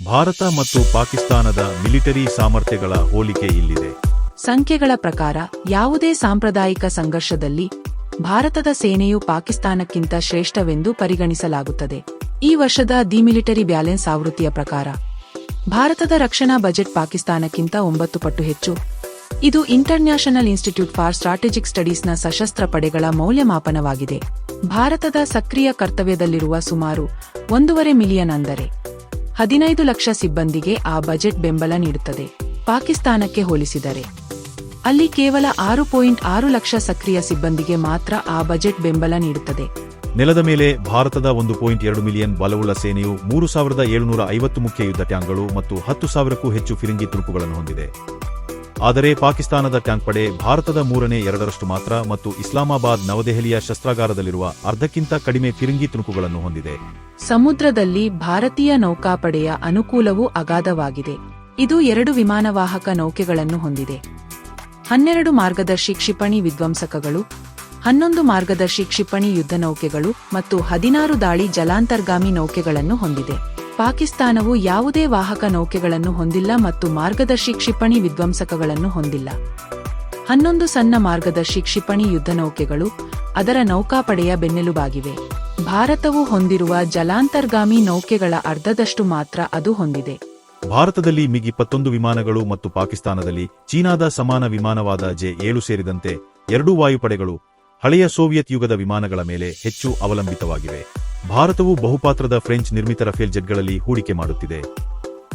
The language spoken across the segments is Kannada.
ಭಾರತ ಮತ್ತು ಪಾಕಿಸ್ತಾನದ ಮಿಲಿಟರಿ ಸಾಮರ್ಥ್ಯಗಳ ಹೋಲಿಕೆ ಇಲ್ಲಿದೆ. ಸಂಖ್ಯೆಗಳ ಪ್ರಕಾರ ಯಾವುದೇ ಸಾಂಪ್ರದಾಯಿಕ ಸಂಘರ್ಷದಲ್ಲಿ ಭಾರತದ ಸೇನೆಯು ಪಾಕಿಸ್ತಾನಕ್ಕಿಂತ ಶ್ರೇಷ್ಠವೆಂದು ಪರಿಗಣಿಸಲಾಗುತ್ತದೆ. ಈ ವರ್ಷದ ದಿ ಮಿಲಿಟರಿ ಬ್ಯಾಲೆನ್ಸ್ ಆವೃತ್ತಿಯ ಪ್ರಕಾರ ಭಾರತದ ರಕ್ಷಣಾ ಬಜೆಟ್ ಪಾಕಿಸ್ತಾನಕ್ಕಿಂತ ಒಂಬತ್ತು ಪಟ್ಟು ಹೆಚ್ಚು. ಇದು ಇಂಟರ್ನ್ಯಾಷನಲ್ ಇನ್ಸ್ಟಿಟ್ಯೂಟ್ ಫಾರ್ ಸ್ಟ್ರಾಟೆಜಿಕ್ ಸ್ಟಡೀಸ್ನ ಸಶಸ್ತ್ರ ಪಡೆಗಳ ಮೌಲ್ಯಮಾಪನವಾಗಿದೆ. ಭಾರತದ ಸಕ್ರಿಯ ಕರ್ತವ್ಯದಲ್ಲಿರುವ ಸುಮಾರು ಒಂದೂವರೆ ಮಿಲಿಯನ್ ಅಂದರೆ ಹದಿನೈದು ಲಕ್ಷ ಸಿಬ್ಬಂದಿಗೆ ಆ ಬಜೆಟ್ ಬೆಂಬಲ ನೀಡುತ್ತದೆ, ಪಾಕಿಸ್ತಾನಕ್ಕೆ ಹೋಲಿಸಿದರೆ. ಅಲ್ಲಿ ಕೇವಲ ಆರು ಪಾಯಿಂಟ್ ಆರು ಲಕ್ಷ ಸಕ್ರಿಯ ಸಿಬ್ಬಂದಿಗೆ ಮಾತ್ರ ಆ ಬಜೆಟ್ ಬೆಂಬಲ ನೀಡುತ್ತದೆ. ನೆಲದ ಮೇಲೆ ಭಾರತದ ಒಂದು ಪಾಯಿಂಟ್ ಎರಡು ಮಿಲಿಯನ್ ಬಲವುಳ್ಳ ಸೇನೆಯು ಮೂರು ಸಾವಿರದ ಏಳುನೂರ ಐವತ್ತು ಮುಖ್ಯ ಯುದ್ಧ ಟ್ಯಾಂಕ್ಗಳು ಮತ್ತು ಹತ್ತು ಸಾವಿರಕ್ಕೂ ಹೆಚ್ಚು ಫಿರಿಂಗಿ ತುಣುಕುಗಳನ್ನು ಹೊಂದಿದೆ. ಆದರೆ ಪಾಕಿಸ್ತಾನದ ಟ್ಯಾಂಕ್ ಪಡೆ ಭಾರತದ ಮೂರನೇ ಎರಡರಷ್ಟು ಮಾತ್ರ ಮತ್ತು ಇಸ್ಲಾಮಾಬಾದ್ ನವದೆಹಲಿಯ ಶಸ್ತ್ರಾಗಾರದಲ್ಲಿರುವ ಅರ್ಧಕ್ಕಿಂತ ಕಡಿಮೆ ಫಿರಿಂಗಿ ತುಣುಕುಗಳನ್ನು ಹೊಂದಿದೆ. ಸಮುದ್ರದಲ್ಲಿ ಭಾರತೀಯ ನೌಕಾಪಡೆಯ ಅನುಕೂಲವೂ ಅಗಾಧವಾಗಿದೆ. ಇದು ಎರಡು ವಿಮಾನವಾಹಕ ನೌಕೆಗಳನ್ನು ಹೊಂದಿದೆ. ಹನ್ನೆರಡು ಮಾರ್ಗದರ್ಶಿ ಕ್ಷಿಪಣಿ ವಿಧ್ವಂಸಕಗಳು, ಹನ್ನೊಂದು ಮಾರ್ಗದರ್ಶಿ ಕ್ಷಿಪಣಿ ಯುದ್ಧ ನೌಕೆಗಳು ಮತ್ತು ಹದಿನಾರು ದಾಳಿ ಜಲಾಂತರ್ಗಾಮಿ ನೌಕೆಗಳನ್ನು ಹೊಂದಿದೆ. ಪಾಕಿಸ್ತಾನವು ಯಾವುದೇ ವಾಹಕ ನೌಕೆಗಳನ್ನು ಹೊಂದಿಲ್ಲ ಮತ್ತು ಮಾರ್ಗದರ್ಶಿ ಕ್ಷಿಪಣಿ ವಿಧ್ವಂಸಕಗಳನ್ನು ಹೊಂದಿಲ್ಲ. ಹನ್ನೊಂದು ಸಣ್ಣ ಮಾರ್ಗದರ್ಶಿ ಕ್ಷಿಪಣಿ ಯುದ್ಧ ನೌಕೆಗಳು ಅದರ ನೌಕಾಪಡೆಯ ಬೆನ್ನೆಲುಬಾಗಿವೆ. ಭಾರತವು ಹೊಂದಿರುವ ಜಲಾಂತರ್ಗಾಮಿ ನೌಕೆಗಳ ಅರ್ಧದಷ್ಟು ಮಾತ್ರ ಅದು ಹೊಂದಿದೆ. ಭಾರತದಲ್ಲಿ ಮಿಗ್ ಇಪ್ಪತ್ತೊಂದು ವಿಮಾನಗಳು ಮತ್ತು ಪಾಕಿಸ್ತಾನದಲ್ಲಿ ಚೀನಾದ ಸಮಾನ ವಿಮಾನವಾದ ಜೆ ಏಳು ಸೇರಿದಂತೆ ಎರಡೂ ವಾಯುಪಡೆಗಳು ಹಳೆಯ ಸೋವಿಯತ್ ಯುಗದ ವಿಮಾನಗಳ ಮೇಲೆ ಹೆಚ್ಚು ಅವಲಂಬಿತವಾಗಿವೆ. ಭಾರತವು ಬಹುಪಾತ್ರದ ಫ್ರೆಂಚ್ ನಿರ್ಮಿತ ರಫೇಲ್ ಜೆಟ್ಗಳಲ್ಲಿ ಹೂಡಿಕೆ ಮಾಡುತ್ತಿದೆ.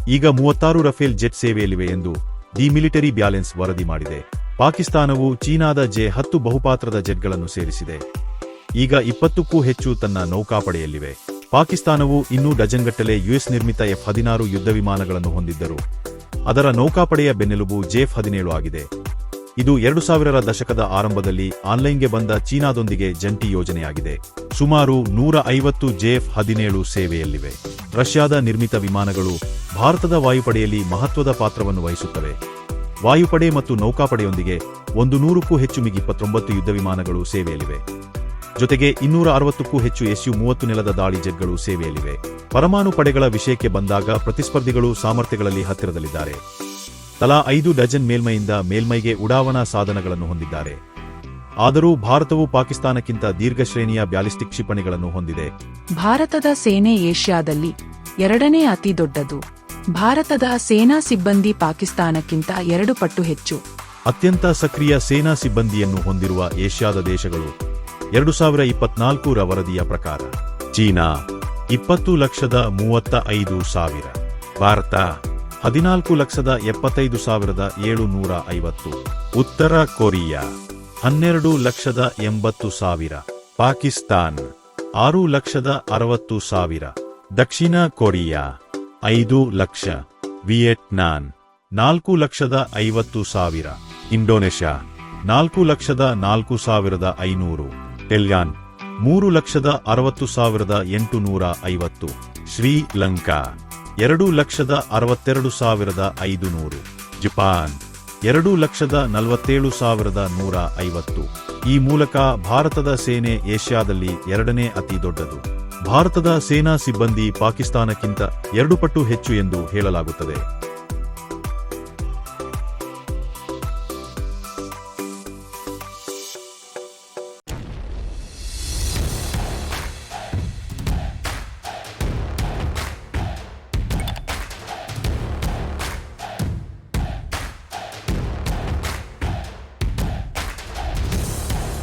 ಈಗ ಮೂವತ್ತಾರು ರಫೇಲ್ ಜೆಟ್ ಸೇವೆಯಲ್ಲಿವೆ ಎಂದು ದಿ ಮಿಲಿಟರಿ ಬ್ಯಾಲೆನ್ಸ್ ವರದಿ ಮಾಡಿದೆ. ಪಾಕಿಸ್ತಾನವು ಚೀನಾದ ಜೆ ಹತ್ತು ಬಹುಪಾತ್ರದ ಜೆಟ್ಗಳನ್ನು ಸೇರಿಸಿದೆ. ಈಗ ಇಪ್ಪತ್ತಕ್ಕೂ ಹೆಚ್ಚು ತನ್ನ ನೌಕಾಪಡೆಯಲ್ಲಿವೆ. ಪಾಕಿಸ್ತಾನವು ಇನ್ನೂ ಡಜನ್ಗಟ್ಟಲೆ ಯುಎಸ್ ನಿರ್ಮಿತ ಎಫ್ ಹದಿನಾರು ಯುದ್ಧ ವಿಮಾನಗಳನ್ನು ಹೊಂದಿದ್ದರು. ಅದರ ನೌಕಾಪಡೆಯ ಬೆನ್ನೆಲುಬು ಜೆಫ್ ಹದಿನೇಳು ಆಗಿದೆ. ಇದು ಎರಡು ಸಾವಿರರ ದಶಕದ ಆರಂಭದಲ್ಲಿ ಆನ್ಲೈನ್ಗೆ ಬಂದ ಚೀನಾದೊಂದಿಗೆ ಜಂಟಿ ಯೋಜನೆಯಾಗಿದೆ. ಸುಮಾರು ನೂರ ಐವತ್ತು ಜೇಫ್ ಹದಿನೇಳು ಸೇವೆಯಲ್ಲಿವೆ. ರಷ್ಯಾದ ನಿರ್ಮಿತ ವಿಮಾನಗಳು ಭಾರತದ ವಾಯುಪಡೆಯಲ್ಲಿ ಮಹತ್ವದ ಪಾತ್ರವನ್ನು ವಹಿಸುತ್ತವೆ. ವಾಯುಪಡೆ ಮತ್ತು ನೌಕಾಪಡೆಯೊಂದಿಗೆ ಒಂದು ನೂರಕ್ಕೂ ಹೆಚ್ಚು ಮಿಗಿ ಇಪ್ಪತ್ತೊಂಬತ್ತು ಯುದ್ಧ ವಿಮಾನಗಳು ಸೇವೆಯಲ್ಲಿವೆ. ಜೊತೆಗೆ ಇನ್ನೂರ ಅರವತ್ತಕ್ಕೂ ಹೆಚ್ಚು ಎಸ್ಯು ಮೂವತ್ತು ನೆಲದ ದಾಳಿ ಜೆಟ್ಗಳು ಸೇವೆಯಲ್ಲಿವೆ. ಪರಮಾಣು ಪಡೆಗಳ ವಿಷಯಕ್ಕೆ ಬಂದಾಗ ಪ್ರತಿಸ್ಪರ್ಧಿಗಳು ಸಾಮರ್ಥ್ಯಗಳಲ್ಲಿ ಹತ್ತಿರದಲ್ಲಿದ್ದಾರೆ. ತಲಾ ಐದು ಡಜನ್ ಮೇಲ್ಮೈಯಿಂದ ಮೇಲ್ಮೈಗೆ ಉಡಾವಣಾ ಸಾಧನಗಳನ್ನು ಹೊಂದಿದ್ದಾರೆ. ಆದರೂ ಭಾರತವು ಪಾಕಿಸ್ತಾನಕ್ಕಿಂತ ದೀರ್ಘ ಶ್ರೇಣಿಯ ಬ್ಯಾಲಿಸ್ಟಿಕ್ ಕ್ಷಿಪಣಿಗಳನ್ನು ಹೊಂದಿದೆ. ಭಾರತದ ಸೇನೆ ಏಷ್ಯಾದಲ್ಲಿ ಎರಡನೇ ಅತಿ ದೊಡ್ಡದು. ಭಾರತದ ಸೇನಾ ಸಿಬ್ಬಂದಿ ಪಾಕಿಸ್ತಾನಕ್ಕಿಂತ ಎರಡು ಪಟ್ಟು ಹೆಚ್ಚು. ಅತ್ಯಂತ ಸಕ್ರಿಯ ಸೇನಾ ಸಿಬ್ಬಂದಿಯನ್ನು ಹೊಂದಿರುವ ಏಷ್ಯಾದ ದೇಶಗಳು ಎರಡು ಸಾವಿರ ಇಪ್ಪತ್ನಾಲ್ಕರ ವರದಿಯ ಪ್ರಕಾರ, ಚೀನಾ ಇಪ್ಪತ್ತು ಲಕ್ಷದ ಮೂವತ್ತ ಐದು ಸಾವಿರ, ಭಾರತ ಹದಿನಾಲ್ಕು ಲಕ್ಷದ ಎಪ್ಪತ್ತೈದು ಸಾವಿರದ ಏಳುನೂರ ಐವತ್ತು, ಉತ್ತರ ಕೊರಿಯಾ ಹನ್ನೆರಡು ಲಕ್ಷದ ಎಂಬತ್ತು ಸಾವಿರ, ಪಾಕಿಸ್ತಾನ್ ಆರು ಲಕ್ಷದ ಅರವತ್ತು ಸಾವಿರ, ದಕ್ಷಿಣ ಕೊರಿಯಾ ಐದು ಲಕ್ಷ, ವಿಯೆಟ್ನಾಂ ನಾಲ್ಕು ಲಕ್ಷದ ಐವತ್ತು ಸಾವಿರ, ಇಂಡೋನೇಷ್ಯಾ ನಾಲ್ಕು ಲಕ್ಷದ ನಾಲ್ಕು ಸಾವಿರದ ಐನೂರು ಟೆಲ್ಯಾನ್ ಮೂರು ಲಕ್ಷದ ಅರವತ್ತು ಸಾವಿರದ ಎಂಟುನೂರ ಐವತ್ತು. ಶ್ರೀಲಂಕಾ ಎರಡು ಲಕ್ಷದ ಅರವತ್ತೆರಡು ಸಾವಿರದ ಐದು ನೂರು ಜಪಾನ್, ಎರಡು ಲಕ್ಷದ ನಲವತ್ತೇಳು ಸಾವಿರದ ನೂರ ಐವತ್ತು. ಈ ಮೂಲಕ ಭಾರತದ ಸೇನೆ ಏಷ್ಯಾದಲ್ಲಿ ಎರಡನೇ ಅತಿ ದೊಡ್ಡದು. ಭಾರತದ ಸೇನಾ ಸಿಬ್ಬಂದಿ ಪಾಕಿಸ್ತಾನಕ್ಕಿಂತ ಎರಡು ಪಟ್ಟು ಹೆಚ್ಚು ಎಂದು ಹೇಳಲಾಗುತ್ತದೆ.